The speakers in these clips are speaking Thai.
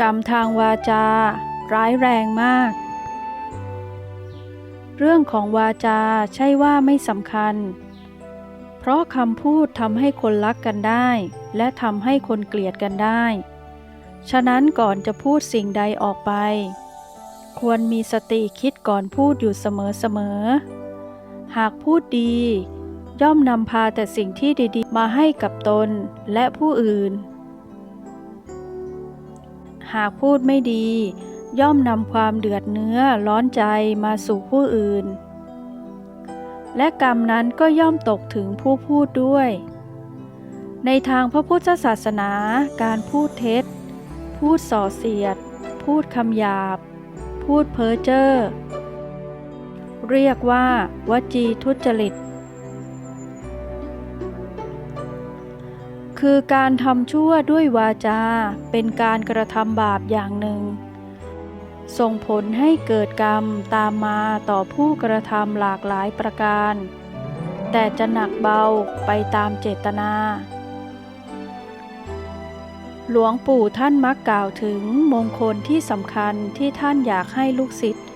กรรมทางวาจา ร้ายแรงมาก เรื่องของวาจาใช่ว่าไม่สำคัญ เพราะคำพูดทำให้คนรักกันได้ และทำให้คนเกลียดกันได้ ฉะนั้นก่อนจะพูดสิ่งใดออกไป ควรมีสติคิดก่อนพูดอยู่เสมอๆ หากพูดดีย่อมนำพาแต่สิ่งที่ดี ๆ มาให้กับตนและผู้อื่น หากพูดไม่ดี ย่อมนำความเดือดเนื้อร้อนใจมาสู่ผู้อื่น และกรรมนั้นก็ย่อมตกถึงผู้พูดด้วย ในทางพระพุทธศาสนา การพูดเท็จ พูดส่อเสียด พูดคำหยาบ พูดเพ้อเจ้อเรียกว่าวจีทุจริต คือการทำชั่วด้วยวาจา เป็นการกระทำบาปอย่างหนึ่ง ส่งผลให้เกิดกรรมตามมาต่อผู้กระทำหลากหลายประการ แต่จะหนักเบาไปตามเจตนา หลวงปู่ท่านมักกล่าวถึงมงคลที่สำคัญที่ท่านอยากให้ลูกศิษย์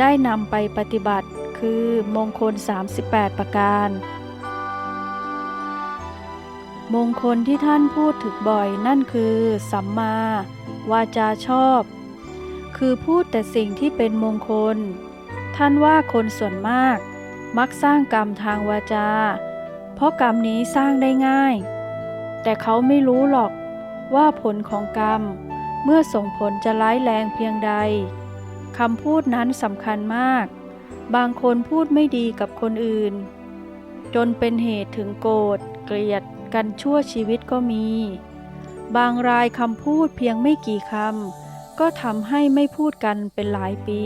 ได้นำไปปฏิบัติคือมงคล 38 ประการ มงคลที่ท่านพูดถึงบ่อยนั่นคือ สัมมา วาจาชอบ คือพูดแต่สิ่งที่เป็นมงคล ท่านว่าคนส่วนมาก มักสร้างกรรมทางวาจา เพราะกรรมนี้สร้างได้ง่าย แต่เขาไม่รู้หรอกว่าผลของกรรม เมื่อส่งผลจะร้ายแรงเพียงใดคำพูดนั้นสำคัญมาก บางคนพูดไม่ดีกับคนอื่น จนเป็นเหตุถึงโกรธเกลียด กันชั่วชีวิตก็มี บางรายคำพูดเพียงไม่กี่คำก็ทำให้ไม่พูดกันเป็นหลายปี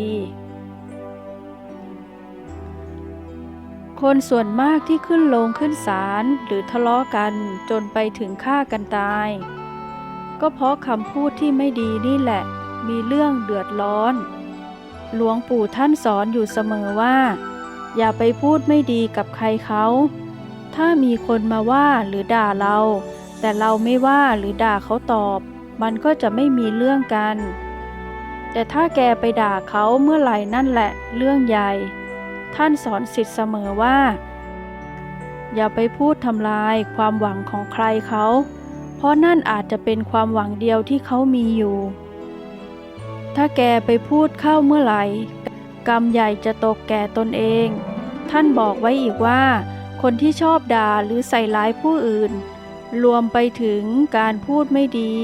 คนส่วนมากที่ขึ้นลงขึ้นศาลหรือทะเลาะกันจนไปถึงฆ่ากันตาย ก็เพราะคำพูดที่ไม่ดีนี่แหละ มีเรื่องเดือดร้อน หลวงปู่ท่านสอนอยู่เสมอว่า อย่าไปพูดไม่ดีกับใครเขา ถ้ามีคนมาว่าหรือด่าเรา แต่เราไม่ว่าหรือด่าเขาตอบ มันก็จะไม่มีเรื่องกัน แต่ถ้าแกไปด่าเขาเมื่อไหร่นั่นแหละเรื่องใหญ่ ท่านสอนสิทธิ์เสมอว่า อย่าไปพูดทำลายความหวังของใครเขา เพราะนั่นอาจจะเป็นความหวังเดียวที่เขามีอยู่ ถ้าแกไปพูดเข้าเมื่อไหร่ กรรมใหญ่จะตกแก่ตนเอง ท่านบอกไว้อีกว่า คนที่ชอบด่าหรือใส่ร้ายผู้อื่น รวมไปถึงการพูดไม่ดี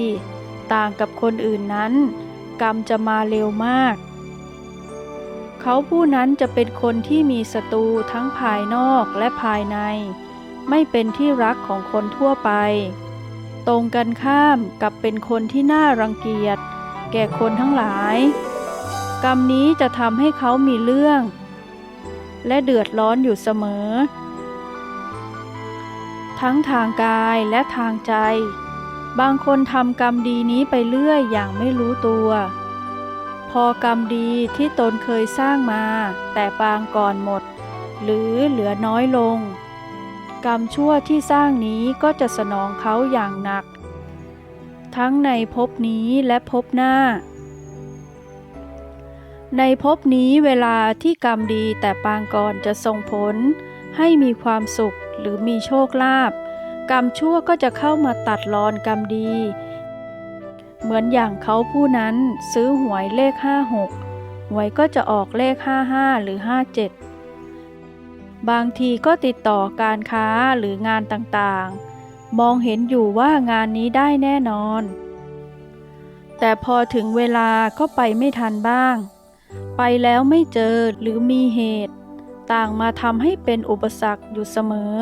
ต่างกับคนอื่นนั้น กรรมจะมาเร็วมาก เขาผู้นั้นจะเป็นคนที่มีศัตรูทั้งภายนอกและภายใน ไม่เป็นที่รักของคนทั่วไป ตรงกันข้ามกับเป็นคนที่น่ารังเกียจ แก่คนทั้งหลาย กรรมนี้จะทำให้เขามีเรื่องและเดือดร้อนอยู่เสมอ ทั้งทางกายและทางใจ บางคนทำกรรมดีนี้ไปเรื่อยอย่างไม่รู้ตัว พอกรรมดีที่ตนเคยสร้างมา แต่ปางก่อนหมด หรือเหลือน้อยลง กรรมชั่วที่สร้างนี้ก็จะสนองเขาอย่างหนัก ทั้งในภพนี้และภพหน้าในภพนี้เวลาที่กรรมดีแต่ปางก่อนจะส่งผลให้มีความสุข หรือมีโชคลาภกรรมชั่วก็จะเข้ามาตัดรอนกรรมดี เหมือนอย่างเขาผู้นั้นซื้อหวยเลข 56 หวยก็จะออกเลข 55 หรือ 57 บางทีก็ติดต่อการค้าหรืองานต่างๆ มองเห็นอยู่ว่างานนี้ได้แน่นอน แต่พอถึงเวลาก็ไปไม่ทันบ้าง ไปแล้วไม่เจอหรือมีเหตุ ต่างมาทำให้เป็นอุปสรรคอยู่เสมอ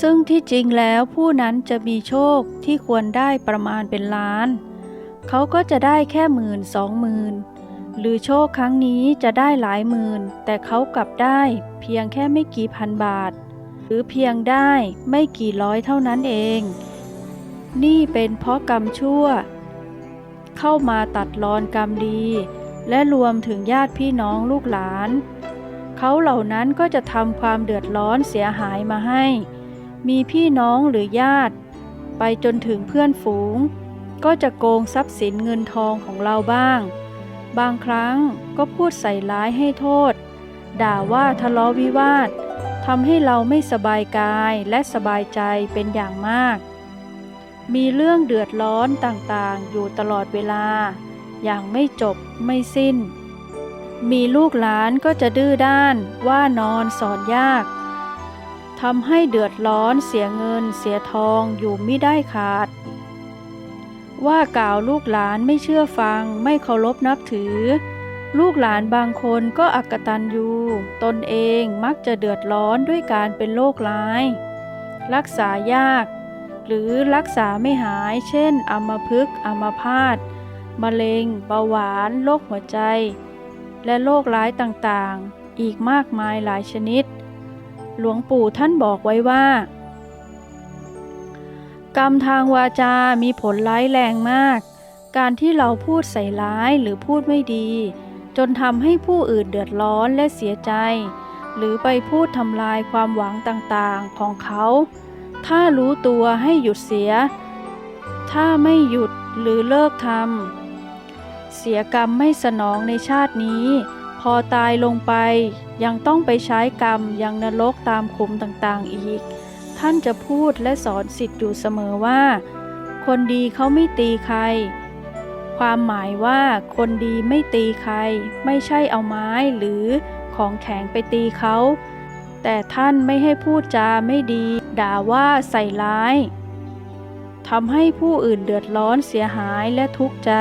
ซึ่งที่จริงแล้วผู้นั้นจะมีโชคที่ควรได้ประมาณเป็นล้าน เขาก็จะได้แค่หมื่นสองหมื่นหรือโชคครั้งนี้จะได้หลายหมื่น แต่เขากลับได้เพียงแค่ไม่กี่พันบาท หรือเพียงได้ไม่กี่ร้อยเท่านั้นเอง นี่เป็นเพราะกรรมชั่ว เข้ามาตัดรอนกรรมดี และรวมถึงญาติพี่น้องลูกหลาน เขาเหล่านั้นก็จะทำความเดือดร้อนเสียหายมาให้ มีพี่น้องหรือญาติ ไปจนถึงเพื่อนฝูง ก็จะโกงทรัพย์สินเงินทองของเราบ้าง บางครั้งก็พูดใส่ร้ายให้โทษ ด่าว่าทะเลาะวิวาททำให้เราไม่สบายกายและสบายใจเป็นอย่างมาก มีเรื่องเดือดร้อนต่างๆ อยู่ตลอดเวลา อย่างไม่จบไม่สิ้น มีลูกหลานก็จะดื้อด้าน ว่านอนสอนยากทำให้เดือดร้อนเสียเงินเสียทองอยู่ไม่ได้ขาด ว่ากล่าวลูกหลานไม่เชื่อฟังไม่เคารพนับถือ ลูกหลานบางคนก็อักตันยูตนเองมักจะเดือดร้อนด้วยการเป็นโรคร้าย รักษายาก หรือรักษาไม่หาย เช่น อัมพฤกษ์อัมพาตมะเร็งเบาหวานโรคหัวใจ และโรคร้ายต่างๆ อีกมากมายหลายชนิด หลวงปู่ท่านบอกไว้ว่า กรรมทางวาจา มีผลร้ายแรงมาก การที่เราพูดใส่ร้ายหรือพูดไม่ดี จนทำให้ผู้อื่นเดือดร้อนและเสียใจ หรือไปพูดทำลายความหวังต่างๆของเขา ถ้ารู้ตัวให้หยุดเสีย ถ้าไม่หยุดหรือเลิกทำ เสียกรรมไม่สนองในชาตินี้ พอตายลงไปยังต้องไปใช้กรรมยังนรกตามขุมต่างๆอีก ท่านจะพูดและสอนสิทธิ์อยู่เสมอว่า คนดีเขาไม่ตีใคร ความหมายว่าคนดีไม่ตีใคร ไม่ใช่เอาไม้หรือของแข็งไปตีเขาแต่ท่านไม่ให้พูดจาไม่ดี ด่าว่าใส่ร้ายทำให้ผู้อื่นเดือดร้อนเสียหายและทุกข์ใจ